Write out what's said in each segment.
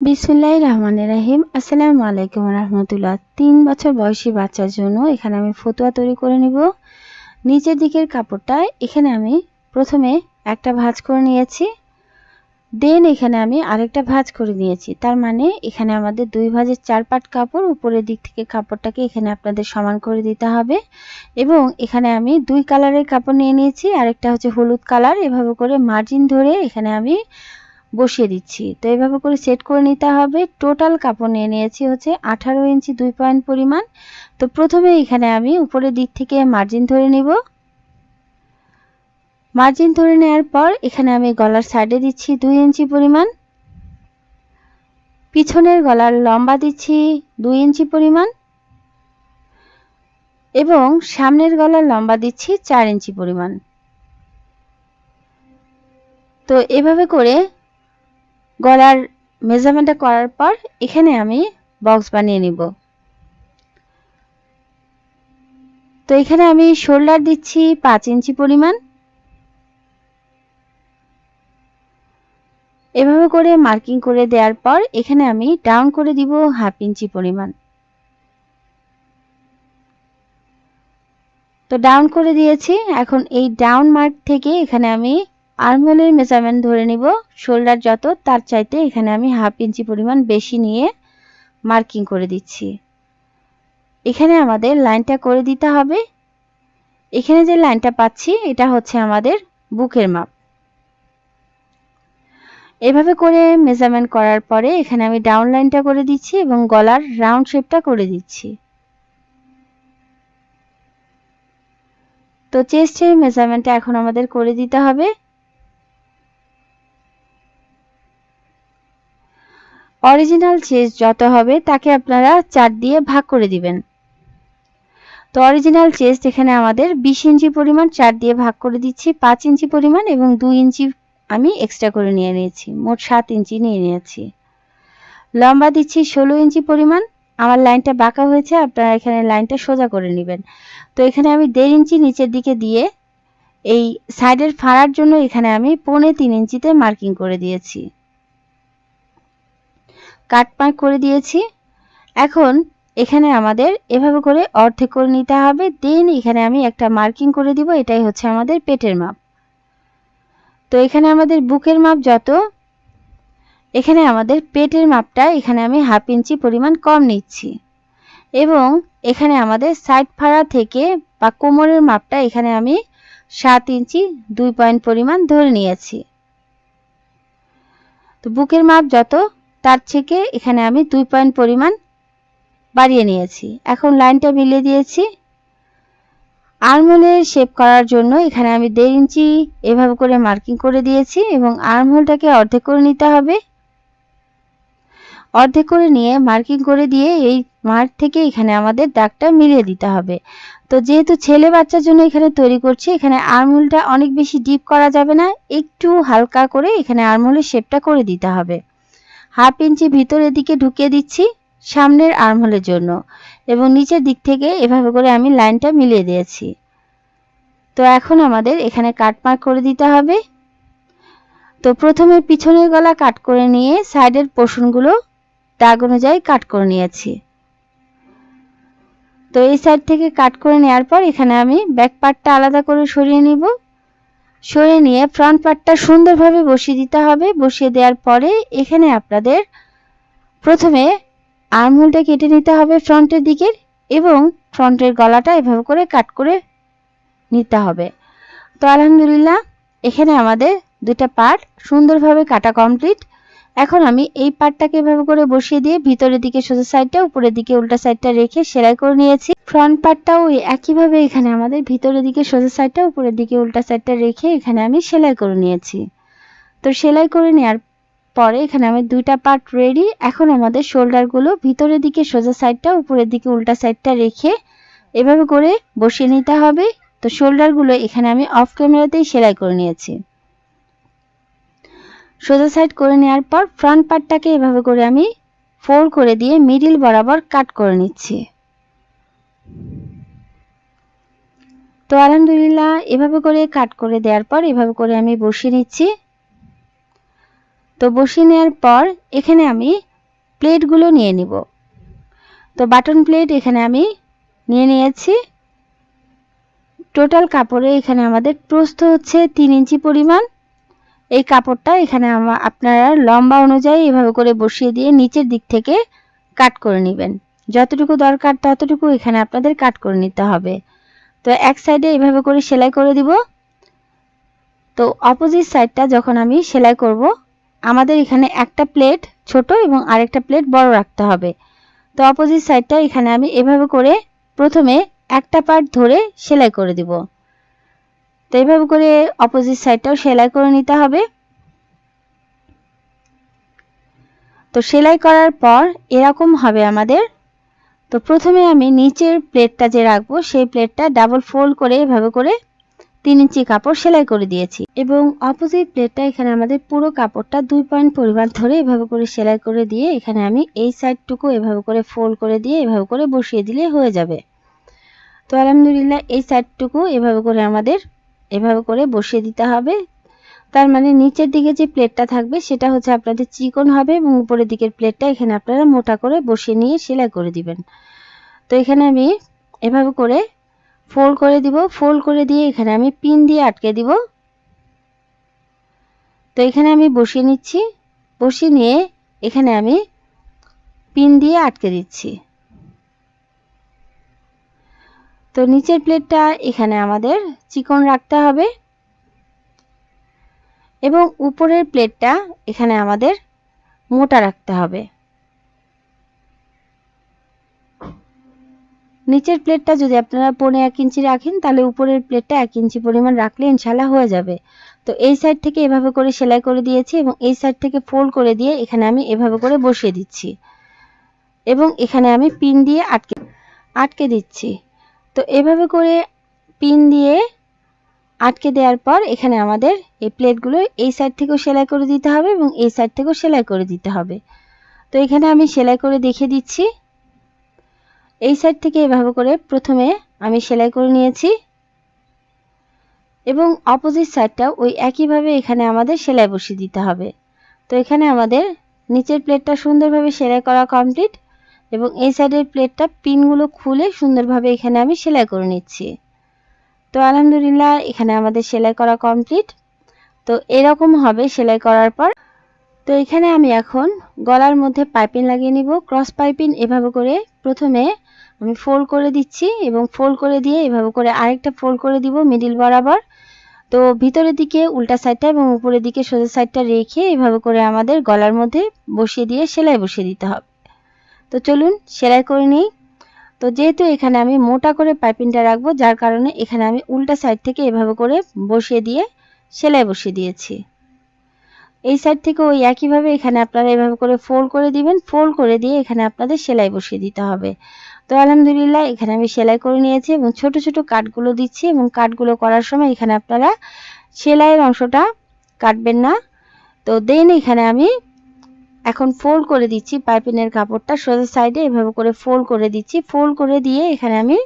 বিসমুল্লাহ রহমান রাহিম। আসসালামু আলাইকুম রহমতুল্লাহ। তিন বছর বয়সী বাচ্চার জন্য এখানে আমি ফতুয়া তৈরি করে নিব। নিচের দিকের কাপড়টা এখানে আমি প্রথমে একটা ভাঁজ করে নিয়েছি। দেন এখানে আমি আরেকটা ভাঁজ করে নিয়েছি। তার মানে এখানে আমাদের দুই ভাঁজের চার পাট কাপড়, উপরের দিক থেকে কাপড়টাকে এখানে আপনাদের সমান করে দিতে হবে। এবং এখানে আমি দুই কালারের কাপড় নিয়ে নিয়েছি। আরেকটা হচ্ছে হলুদ কালার। এভাবে করে মার্জিন ধরে এখানে আমি বসিয়ে দিচ্ছি। তো এইভাবে করে সেট করে নিতে হবে। টোটাল কাপড় নিয়ে নিয়েছি হচ্ছে আঠারো ইঞ্চি দুই পয়েন্ট পরিমাণ। তো প্রথমে এখানে আমি উপরের দিক থেকে মার্জিন ধরে নিব। মার্জিন ধরে নেওয়ার পর এখানে আমি গলার সাইডে দিচ্ছি দুই ইঞ্চি পরিমাণ। পিছনের গলার লম্বা দিচ্ছি দুই ইঞ্চি পরিমাণ। এবং সামনের গলার লম্বা দিচ্ছি চার ইঞ্চি পরিমাণ। তো এভাবে করে গলার মেজারমেন্টটা করার পর এখানে আমি বক্স বানিয়ে নিব। তো এখানে আমি শোল্ডার দিচ্ছি পাঁচ ইঞ্চি পরিমাণ। এভাবে করে মার্কিং করে দেওয়ার পর এখানে আমি ডাউন করে দিব হাফ ইঞ্চি পরিমাণ। তো ডাউন করে দিয়েছি। এখন এই ডাউন মার্ক থেকে এখানে আমি আর্মহোলের মেজারমেন্ট ধরে নিব। শোল্ডার যত, তার চাইতে এখানে আমি হাফ ইঞ্চি পরিমাণ বেশি নিয়ে মার্কিং করে দিচ্ছি। এখানে আমাদের লাইনটা করে দিতে হবে। এখানে যে লাইনটা পাচ্ছি, এটা হচ্ছে আমাদের বুকের মাপ। এভাবে করে মেজারমেন্ট করার পরে এখানে আমি ডাউন লাইনটা করে দিচ্ছি এবং গলার রাউন্ড শেপটা করে দিচ্ছি। তো চেস্টের মেজারমেন্টটা এখন আমাদের করে দিতে হবে। অরিজিনাল চেস্ট যত হবে, তাকে আপনারা চার দিয়ে ভাগ করে দিবেন। তো অরিজিনাল চেস্ট এখানে আমাদের বিশ ইঞ্চি পরিমাণ চার দিয়ে ভাগ করে দিচ্ছি, পাঁচ ইঞ্চি পরিমাণ এবং দুই ইঞ্চি আমি এক্সট্রা করে নিয়ে নিয়েছি, মোট সাত ইঞ্চি নিয়ে নিয়েছি। লম্বা দিচ্ছি ষোলো ইঞ্চি পরিমাণ, আমার লাইনটা বাঁকা হয়েছে, আপনারা এখানে লাইনটা সোজা করে নেবেন। তো এখানে আমি দেড় ইঞ্চি নিচের দিকে দিয়ে এই সাইডের ফাড়ার জন্য এখানে আমি পৌনে তিন ইঞ্চিতে মার্কিং করে দিয়েছি। কাট মার্ক করে দিয়েছি। এখন এখানে আমাদের এভাবে করে অর্ধেক করে নিতে হবে। দেন এখানে আমি একটা মার্কিং করে দিব, এটাই হচ্ছে আমাদের পেটের মাপ। তো এখানে আমাদের বুকের মাপ যত, এখানে আমাদের পেটের মাপটা এখানে আমি হাফ ইঞ্চি পরিমাণ কম নিচ্ছি। এবং এখানে আমাদের সাইড ফাড়া থেকে বা কোমরের মাপটা এখানে আমি সাত ইঞ্চি দুই পয়েন্ট পরিমাণ ধরে নিয়েছি। তো বুকের মাপ যত তার থেকে এখানে আমি দুই পয়েন্ট পরিমাণ বাড়িয়ে নিয়েছি। এখন লাইনটা মিলিয়ে দিয়েছি। আর্মহোলের শেপ করার জন্য এখানে আমি দেড় ইঞ্চি এভাবে করে মার্কিং করে দিয়েছি এবং আর্মহোলটাকে অর্ধেক করে নিতে হবে। অর্ধেক করে নিয়ে মার্কিং করে দিয়ে এই মার্ক থেকে এখানে আমাদের দাগটা মিলিয়ে দিতে হবে। তো যেহেতু ছেলে বাচ্চার জন্য এখানে তৈরি করছি, এখানে আর্মহোলটা অনেক বেশি ডিপ করা যাবে না, একটু হালকা করে এখানে আর্মহোলের শেপটা করে দিতে হবে। হাফ ইঞ্চি ভিতরের দিকে ঢুকিয়ে দিচ্ছি সামনের আর্মহোলের জন্য এবং নিচের দিক থেকে এভাবে করে আমি লাইনটা মিলিয়ে দিয়েছি। তো এখন আমাদের এখানে কাট মার্ক করে দিতে হবে। তো প্রথমে পিছনের গলা কাট করে নিয়ে সাইডের পোর্শনগুলো দাগ অনুযায়ী কাট করে নিয়েছি। তো এই সাইড থেকে কাট করে নেওয়ার পর এখানে আমি ব্যাক পার্টটা আলাদা করে সরিয়ে নিব। সরিয়ে নিয়ে ফ্রন্ট পার্টটা সুন্দরভাবে বসিয়ে দিতে হবে। বসিয়ে দেওয়ার পরে এখানে আপনাদের প্রথমে আর্মহোলটা কেটে নিতে হবে ফ্রন্টের দিকের এবং ফ্রন্টের গলাটা এভাবে করে কাট করে নিতে হবে। তো আলহামদুলিল্লাহ, এখানে আমাদের দুটা পার্ট সুন্দরভাবে কাটা কমপ্লিট এখন আমি এই পার্টটাকে এভাবে করে বসিয়ে দিয়ে ভিতরের দিকে সোজা সাইডটা, উপরের দিকে উল্টা সাইডটা রেখে সেলাই করে নিয়েছি। ফ্রন্ট পার্টটাও একইভাবে এখানে আমাদের ভিতরের দিকে সোজা সাইডটা, উপরের দিকে উল্টা সাইডটা রেখে এখানে আমি সেলাই করে নিয়েছি। তো সেলাই করে নেওয়ার পরে এখানে আমি দুইটা পার্ট রেডি। এখন আমাদের শোল্ডারগুলো ভিতরের দিকে সোজা সাইডটা, উপরের দিকে উল্টা সাইডটা রেখে এভাবে করে বসিয়ে নিতে হবে। তো শোল্ডারগুলো এখানে আমি অফ ক্যামেরাতেই সেলাই করে নিয়েছি। সোজা সাইড করে নেওয়ার পর ফ্রন্ট পার্টটাকে এভাবে করে আমি ফোল্ড করে দিয়ে মিডিল বরাবর কাট করে নিচ্ছি। তো আলহামদুলিল্লাহ, এভাবে করে কাট করে দেওয়ার পর এভাবে করে আমি বসিয়ে নিচ্ছি। তো বসিয়ে নেওয়ার পর এখানে আমি প্লেটগুলো নিয়ে নিব। তো বাটন প্লেট এখানে আমি নিয়ে নিয়েছি। টোটাল কাপড়ে এখানে আমাদের প্রস্থ হচ্ছে তিন ইঞ্চি পরিমাণ। এই কাপড়টা এখানে আপনারা লম্বা অনুযায়ী এভাবে করে বসিয়ে দিয়ে নিচের দিক থেকে কাট করে নেবেন। যতটুকু দরকার ততটুকু এখানে আপনাদের কাট করে নিতে হবে। তো এক সাইডে এভাবে করে সেলাই করে দিব। তো অপোজিট সাইডটা যখন আমি সেলাই করব, আমাদের এখানে একটা প্লেট ছোট এবং আরেকটা প্লেট বড় রাখতে হবে। তো অপোজিট সাইডটা এখানে আমি এভাবে করে প্রথমে একটা পার্ট ধরে সেলাই করে দিব। তো এইভাবে করে অপোজিট সাইডটাও সেলাই করে নিতে হবে। তো সেলাই করার পর এরকম হবে আমাদের। তো প্রথমে আমি নিচের প্লেটটা যে রাখব, সেই প্লেটটা ডাবল ফোল্ড করে এভাবে করে তিন ইঞ্চি কাপড় সেলাই করে দিয়েছি। এবং অপোজিট প্লেটটা এখানে আমাদের পুরো কাপড়টা দুই পয়েন্ট পরিমাণ ধরে এভাবে করে সেলাই করে দিয়ে এখানে আমি এই সাইডটুকু এভাবে করে ফোল্ড করে দিয়ে এভাবে করে বসিয়ে দিলে হয়ে যাবে। তো আলহামদুলিল্লাহ এই সাইডটুকু এভাবে করে আমাদের এভাবে করে বসিয়ে দিতে হবে। তার মানে নিচের দিকে যে প্লেটটা থাকবে সেটা হচ্ছে আপনাদের চিকন হবে এবং উপরের দিকের প্লেটটা এখানে আপনারা মোটা করে বসিয়ে নিয়ে সেলাই করে দিবেন। তো এখানে আমি এভাবে করে ফোল্ড করে দিব। ফোল্ড করে দিয়ে এখানে আমি পিন দিয়ে আটকে দিব। তো এখানে আমি বসিয়ে নিচ্ছি। বসিয়ে নিয়ে এখানে আমি পিন দিয়ে আটকে দিচ্ছি। তো নিচের প্লেটটা এখানে আমাদের চিকন রাখতে হবে। এবং উপরের প্লেটটা এখানে আমাদের মোটা রাখতে হবে। নিচের প্লেটটা যদি আপনারা পনে এক ইঞ্চি রাখেন, তাহলে উপরের প্লেটটা এক ইঞ্চি পরিমাণ রাখলে ইনশাল্লাহ হয়ে যাবে। তো এই সাইড থেকে এভাবে করে সেলাই করে দিয়েছি এবং এই সাইড থেকে ফোল্ড করে দিয়ে এখানে আমি এভাবে করে বসিয়ে দিচ্ছি। এবং এখানে আমি পিন দিয়ে আটকে আটকে দিচ্ছি। তো এভাবে করে পিন দিয়ে আটকে দেওয়ার পর এখানে আমাদের এই প্লেটগুলো এই সাইড থেকেও সেলাই করে দিতে হবে এবং এই সাইড থেকেও সেলাই করে দিতে হবে। তো এখানে আমি সেলাই করে দেখে দিচ্ছি। এই সাইড থেকে এভাবে করে প্রথমে আমি সেলাই করে নিয়েছি এবং অপোজিট সাইডটা ওই একইভাবে এখানে আমাদের সেলাই বসিয়ে দিতে হবে। তো এখানে আমাদের নিচের প্লেটটা সুন্দরভাবে সেলাই করা কমপ্লিট এবং এই সাইডের প্লেটটা পিনগুলো খুলে সুন্দরভাবে এখানে আমি সেলাই করে নিচ্ছি। তো আলহামদুলিল্লাহ, এখানে আমাদের সেলাই করা কমপ্লিট তো এরকম হবে সেলাই করার পর। তো এখানে আমি এখন গলার মধ্যে পাইপিং লাগিয়ে নিব। ক্রস পাইপিং এভাবে করে প্রথমে আমি ফোল্ড করে দিচ্ছি এবং ফোল্ড করে দিয়ে এভাবে করে আরেকটা ফোল্ড করে দিব মিডিল বরাবর। তো ভিতরের দিকে উল্টা সাইডটা এবং উপরের দিকে সোজা সাইডটা রেখে এভাবে করে আমাদের গলার মধ্যে বসিয়ে দিয়ে সেলাই বসিয়ে দিতে হবে। তো চলুন সেলাই করে নিই। তো যেহেতু এখানে আমি মোটা করে পাইপিংটা রাখব, যার কারণে এখানে আমি উল্টা সাইড থেকে এভাবে করে বসিয়ে দিয়ে সেলাই বসিয়ে দিয়েছি। এই সাইড থেকে ওই একইভাবে এখানে আপনারা এভাবে করে ফোল্ড করে দিবেন, ফোল্ড করে দিয়ে এখানে আপনাদের সেলাই বসিয়ে দিতে হবে। তো আলহামদুলিল্লাহ, এখানে আমি সেলাই করে নিয়েছি এবং ছোট ছোট কাটগুলো দিচ্ছি এবং কাটগুলো করার সময় এখানে আপনারা সেলাইয়ের অংশটা কাটবেন না। তো দেন এখানে আমি এখন ফোল্ড করে দিচ্ছি পাইপিনের কাপড়টা, সোজা সাইডে এভাবে করে ফোল্ড করে দিচ্ছি। ফোল্ড করে দিয়ে এখানে আমি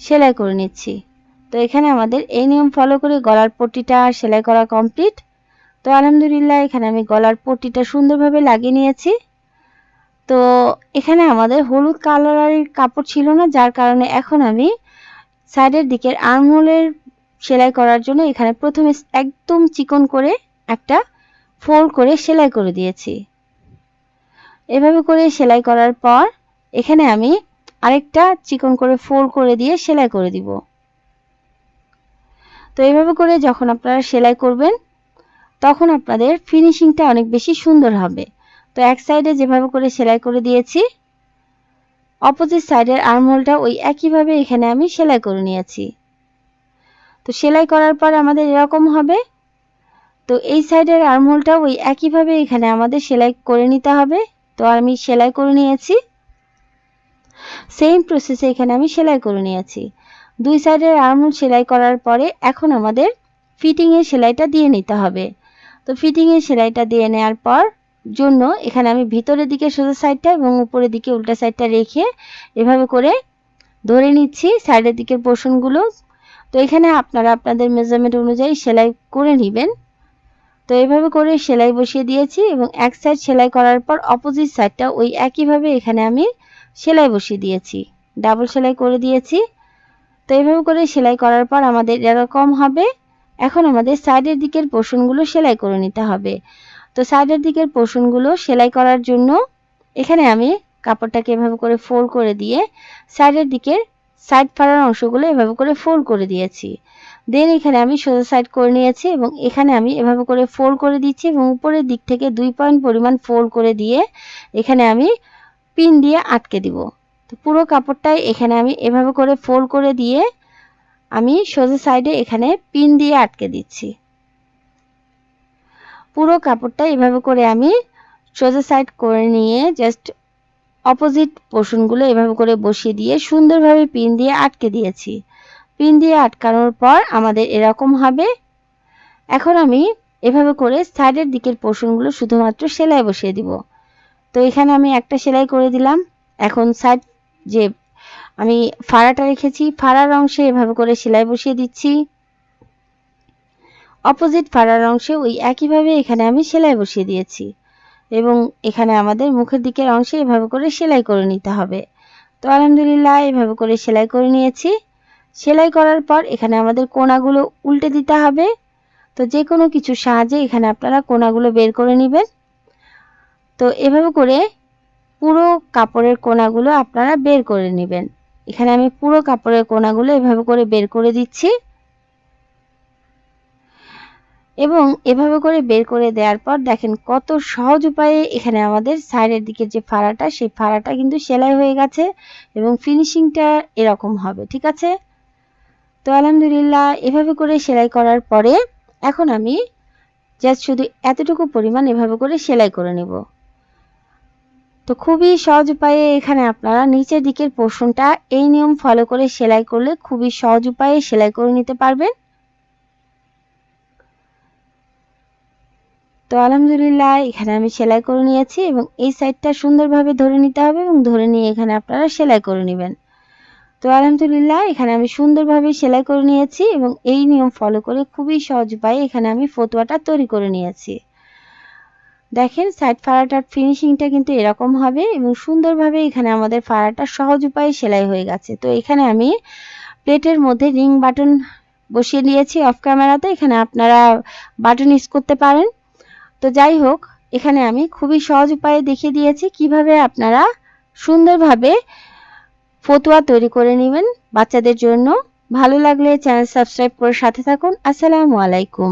সেলাই করে নিচ্ছি। তো এখানে আমাদের এই নিয়ম ফলো করে গলার পট্টিটা সেলাই করা কমপ্লিট তো আলহামদুলিল্লাহ, এখানে আমি গলার পট্টিটা সুন্দরভাবে লাগিয়ে নিয়েছি। তো এখানে আমাদের হলুদ কালারের কাপড় ছিল না, যার কারণে এখন আমি সাইডের দিকের আর্মহোলের সেলাই করার জন্য এখানে প্রথমে একদম চিকন করে একটা ফোল্ড করে সেলাই করে দিয়েছি। এভাবে করে সেলাই করার পর এখানে আমি আরেকটা চিকন করে ফোল্ড করে দিয়ে সেলাই করে দিব। তো এভাবে করে যখন আপনারা সেলাই করবেন, তখন আপনাদের ফিনিশিংটা অনেক বেশি সুন্দর হবে। তো এক সাইডে যেভাবে করে সেলাই করে দিয়েছি অপোজিট সাইডের আর্মহোলটা ওই একইভাবে এখানে আমি সেলাই করে নিয়েছি। তো সেলাই করার পর আমাদের এরকম হবে। তো এই সাইডের আর্মহোলটা ওই একইভাবে এখানে আমাদের সেলাই করে নিতে হবে। তো আমি সেলাই করে নিয়েছি। সেম প্রসেসে এখানে আমি সেলাই করে নিয়েছি। দুই সাইডের আর্মহোল সেলাই করার পরে এখন আমাদের ফিটিংয়ের সেলাইটা দিয়ে নিতে হবে। তো ফিটিংয়ের সেলাইটা দিয়ে নেওয়ার পর জন্য এখানে আমি ভিতরের দিকে সোজা সাইডটা এবং উপরের দিকে উল্টা সাইডটা রেখে এভাবে করে ধরে নিচ্ছি সাইডের দিকের পোর্শনগুলো তো এখানে আপনারা আপনাদের মেজারমেন্ট অনুযায়ী সেলাই করে নেবেন। তো এভাবে করে সেলাই বসিয়ে দিয়েছি এবং এক সাইড সেলাই করার পর অপোজিট সাইডটা ওই একইভাবে এখানে আমি সেলাই বসিয়ে দিয়েছি। ডাবল সেলাই করে দিয়েছি। তো এইভাবে করে সেলাই করার পর আমাদের এরকম হবে। এখন আমাদের সাইডের দিকের পোষণগুলো সেলাই করে নিতে হবে। তো সাইডের দিকের পোষণগুলো সেলাই করার জন্য এখানে আমি কাপড়টাকে এভাবে করে ফোল্ড করে দিয়ে সাইডের দিকের সাইড ফাড়ার অংশগুলো এভাবে করে ফোল্ড করে দিয়েছি। দেন এখানে আমি সোজা সাইড করে নিয়েছি এবং এখানে আমি এভাবে করে ফোল্ড করে দিচ্ছি এবং উপরের দিক থেকে দুই পয়েন্ট পরিমাণ ফোল্ড করে দিয়ে এখানে আমি পিন দিয়ে আটকে দিব। তো পুরো কাপড়টাই এখানে আমি এভাবে করে ফোল্ড করে দিয়ে আমি সোজা সাইডে এখানে পিন দিয়ে আটকে দিচ্ছি। পুরো কাপড়টা এভাবে করে আমি সোজা সাইড করে নিয়ে জাস্ট অপোজিট পোর্শনগুলো এভাবে করে বসিয়ে দিয়ে সুন্দরভাবে পিন দিয়ে আটকে দিয়েছি। পিন দিয়ে আটকানোর পর আমাদের এরকম হবে। এখন আমি এভাবে করে সাইডের দিকের পোর্শনগুলো শুধুমাত্র সেলাই বসিয়ে দিব। তো এখানে আমি একটা সেলাই করে দিলাম। এখন সাইড যে আমি ফাড়াটা রেখেছি, ফাড়ার অংশে এভাবে করে সেলাই বসিয়ে দিচ্ছি। অপোজিট ফাড়ার অংশে ওই একইভাবে এখানে আমি সেলাই বসিয়ে দিয়েছি। এবং এখানে আমাদের মুখের দিকের অংশে এভাবে করে সেলাই করে নিতে হবে। তো আলহামদুলিল্লাহ, এভাবে করে সেলাই করে নিয়েছি। সেলাই করার পর এখানে আমাদের কোনাগুলো উল্টে দিতে হবে। তো যে কোনো কিছুর সাহায্যে এখানে আপনারা কোনাগুলো বের করে নেবেন। তো এভাবে করে পুরো কাপড়ের কোনাগুলো আপনারা বের করে নেবেন। এখানে আমি পুরো কাপড়ের কোনাগুলো এভাবে করে বের করে দিচ্ছি। এবং এভাবে করে বের করে দেওয়ার পর দেখেন কত সহজ উপায়ে এখানে আমাদের সাইডের দিকে যে ফাড়াটা, সেই ফাড়াটা কিন্তু সেলাই হয়ে গেছে এবং ফিনিশিংটা এরকম হবে, ঠিক আছে? তো আলহামদুলিল্লাহ, এভাবে করে সেলাই করার পরে এখন আমি জাস্ট শুধু এতটুকু পরিমাণ এভাবে করে সেলাই করে নেব। তো খুবই সহজ উপায়ে এখানে আপনারা নিচের দিকের পোর্শনটা এই নিয়ম ফলো করে সেলাই করলে খুবই সহজ উপায়ে সেলাই করে নিতে পারবেন। তো আলহামদুলিল্লাহ, এখানে আমি সেলাই করে নিয়েছি এবং এই সাইডটা সুন্দরভাবে ধরে নিতে হবে এবং ধরে নিয়ে এখানে আপনারা সেলাই করে নেবেন। তো আলহামদুলিল্লাহ, এখানে আমি সুন্দরভাবে সেলাই করে নিয়েছি এবং এই নিয়ম ফলো করে খুবই সহজ উপায়ে এখানে আমি ফতুয়াটা তৈরি করে নিয়েছি। দেখেন সাইড ফাড়াটার ফিনিশিংটা কিন্তু এরকম হবে এবং সুন্দরভাবে এখানে আমাদের ফাড়াটা সহজ উপায়ে সেলাই হয়ে গেছে। তো এখানে আমি প্লেটের মধ্যে রিং বাটন বসিয়ে নিয়েছি অফ ক্যামেরাতে এখানে আপনারা বাটন ইউজ করতে পারেন। তো যাই হোক, এখানে আমি খুবই সহজ উপায়ে দেখিয়ে দিয়েছি কীভাবে আপনারা সুন্দরভাবে ফতুয়া তৈরি করে নেবেন। বাচ্চাদের জন্য ভালো লাগলে চ্যানেল সাবস্ক্রাইব করে সাথে থাকুন। আসসালামু আলাইকুম।